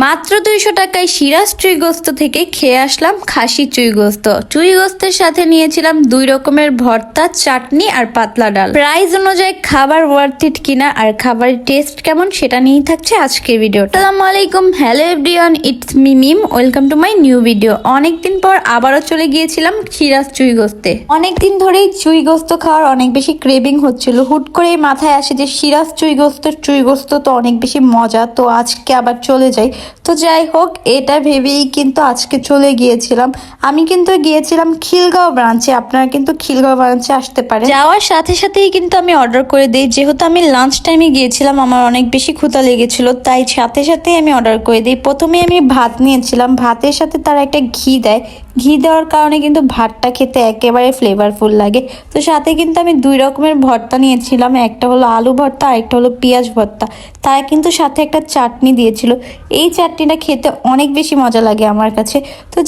মাত্র দুইশো টাকায় সিরাজ চুইগোস্ত থেকে খেয়ে আসলাম খাসি চুইগোস্ত। চুইগোস্তের সাথে নিয়েছিলাম দুই রকমের ভর্তা, চাটনি আর পাতলা ডাল। প্রাইস অনুযায়ী খাবার ওয়ার্থ ইট কিনা আর খাবারের টেস্ট কেমন সেটা নিয়েই থাকছে আজকের ভিডিও আসসালামু আলাইকুম hello everyone it's me Mim welcome to my new video অনেকদিন পর আবারও চলে গিয়েছিলাম সিরাজ চুইগোস্তে। অনেকদিন ধরেই চুইগোস্ত খাওয়ার অনেক বেশি ক্রেভিং হচ্ছিল। হুট করেই মাথায় আসে যে সিরাজ চুইগোস্তের চুইগোস্ত তো অনেক বেশি মজা, তো আজকে আবার চলে যাই। তো যাই হোক, এটা ভেবেই কিন্তু আজকে চলে গিয়েছিলাম। আমি কিন্তু গিয়েছিলাম খিলগাঁও ব্রাঞ্চে। আপনারা কিন্তু খিলগাঁও ব্রাঞ্চে আসতে পারেন। যাওয়ার সাথে সাথেই কিন্তু আমি অর্ডার করে দিই। যেহেতু আমি লাঞ্চ টাইমে গিয়েছিলাম, আমার অনেক বেশি ক্ষুতা লেগেছিল, তাই সাথে সাথেই আমি অর্ডার করে দিই। প্রথমে আমি ভাত নিয়েছিলাম। ভাতের সাথে তারা একটা ঘি দেয়। ঘি দেওয়ার কারণে কিন্তু ভাতটা খেতে একেবারে ফ্লেভারফুল লাগে। তো সাথে কিন্তু আমি দুই রকমের ভর্তা নিয়েছিলাম, একটা হলো আলু ভর্তা আর একটা হলো পেঁয়াজ ভর্তা। তারা কিন্তু সাথে একটা চাটনি দিয়েছিল। এই চাটনিটা খেতে অনেক বেশি মজা লাগে আমার কাছে।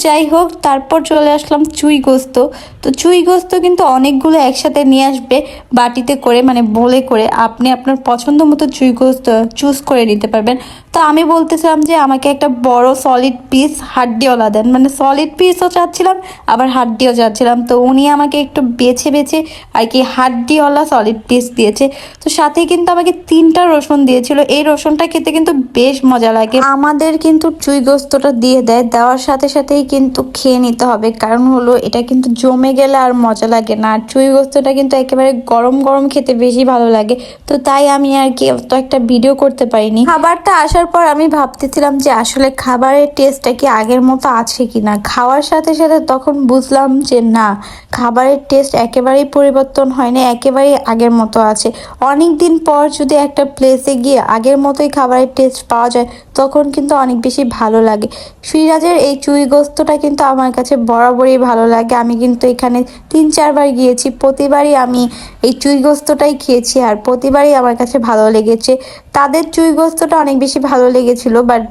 যাই হোক তারপর চলে আসলাম চুই গোস্ত। তো চুই গোস্ত কিন্তু অনেকগুলো একসাথে নিয়ে আসবে বাটিতে করে মানে বলে করে। আপনি আপনার পছন্দ মতো চুই গোস্ত চুজ করে নিতে পারবেন। তো আমি বলতেছিলাম যে আমাকে একটা বড় সলিড পিস হাড্ডিওয়ালা দেন। মানে সলিড পিসও চাচ্ছিলাম, আবার হাড্ডিও চাচ্ছিলাম। তো উনি আমাকে একটু বেছে বেছে আর কি হাড্ডিওয়ালা সলিড পিস দিয়েছে। তো সাথে কিন্তু আমাকে তিনটা রসুন দিয়েছিল। এই রসুনটা খেতে কিন্তু বেশ মজা লাগে। আমাদের কিন্তু চুই গোস্তটা দিয়ে দেয়। দেওয়ার সাথে সাথেই কিন্তু খেয়ে নিতে হবে। কারণ হলো, এটা কিন্তু জমে গেলে আর মজা লাগে না। আর চুই গোস্তটা কিন্তু একেবারে গরম গরম খেতে বেশি ভালো লাগে। তো তাই আমি আর কি অত একটা ভিডিও করতে পারিনি। খাবারটা আসার পর আমি ভাবতেছিলাম যে, আসলে খাবারের টেস্টটা কি আগের মতো আছে কিনা? খাওয়ার সাথে সাথে তখন বুঝলাম যে, না, খাবারের টেস্ট একেবারেই পরিবর্তন হয়নি, একেবারেই আগের মতো আছে। অনেক দিন পর যদি একটা প্লেসে গিয়ে আগের মতোই খাবারের টেস্ট পাওয়া যায়, তখন কিন্তু অনেক বেশি ভালো লাগে। সিরাজের এই চুই গোস্তটা কিন্তু আমার কাছে বরাবরই ভালো লাগে। আমি কিন্তু এখানে তিন, চারবার গিয়েছি। প্রতিবারই আমি এই চুই গোস্তটাই খেয়েছি আর প্রতিবারই আমার কাছে ভালো লেগেছে। তাদের চুই গোস্তটা অনেক বেশি ভালো লেগেছিল বাট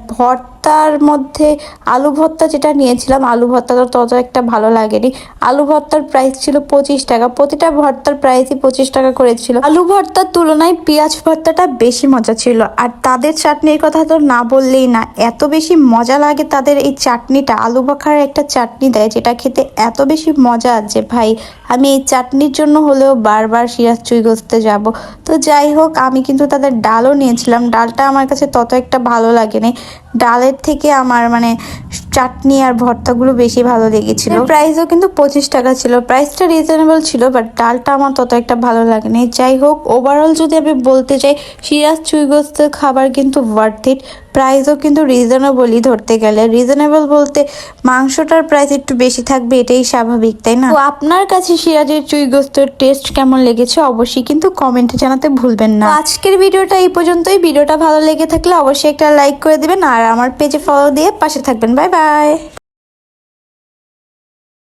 ভর্তার মধ্যে আলু ভর্তা যেটা নিয়েছিলাম, আলু ভর্তাটা তত একটা ভালো লাগেনি। আলু ভর্তার প্রাইস ছিল পঁচিশ টাকা, প্রতিটা ভর্তার প্রাইসই পঁচিশ টাকা করেছিল আলু ভর্তার তুলনায় পেঁয়াজ ভর্তাটা বেশি মজা ছিল। আর তাদের চাটনির কথা তো না বললেই না, এত বেশি মজা লাগে তাদের এই চাটনিটা। আলু বাখার একটা চাটনি দেয় যেটা খেতে এত বেশি মজা আছে ভাই, আমি এই চাটনির জন্য হলেও বারবার সিরাজ চুই গছতে যাব। তো যাই হোক, আমি কিন্তু তাদের ডালও নিয়েছিলাম। ডালটা আমার কাছে তত একটা ভালো লাগেনি। ডালের থেকে আমার মানে চাটনি আর ভর্তাগুলো বেশি ভালো লেগেছিল। প্রাইসও কিন্তু পঁচিশ টাকা ছিল। প্রাইসটা রিজনেবল ছিল বাট ডালটা আমার তত একটা ভালো লাগেনি। যাই হোক ওভারঅল যদি আমি বলতে চাই সিরাজ চুইগোস্তের খাবার কিন্তু ওয়ার্থ ইট প্রাইসও কিন্তু রিজনেবলই ধরতে গেলে। রিজনেবল বলতে মাংসটার প্রাইস একটু বেশি থাকবে এটাই স্বাভাবিক তাই না? তো আপনার কাছে সিরাজের চুইগোস্তের টেস্ট কেমন লেগেছে অবশ্যই কিন্তু কমেন্টে জানাতে ভুলবেন না। আজকের ভিডিওটা এই পর্যন্তই। ভিডিওটা ভালো লেগে থাকলে অবশ্যই একটা লাইক করে দিবেন আর আমার পেজে ফলো দিয়ে পাশে থাকবেন। Bye bye bye.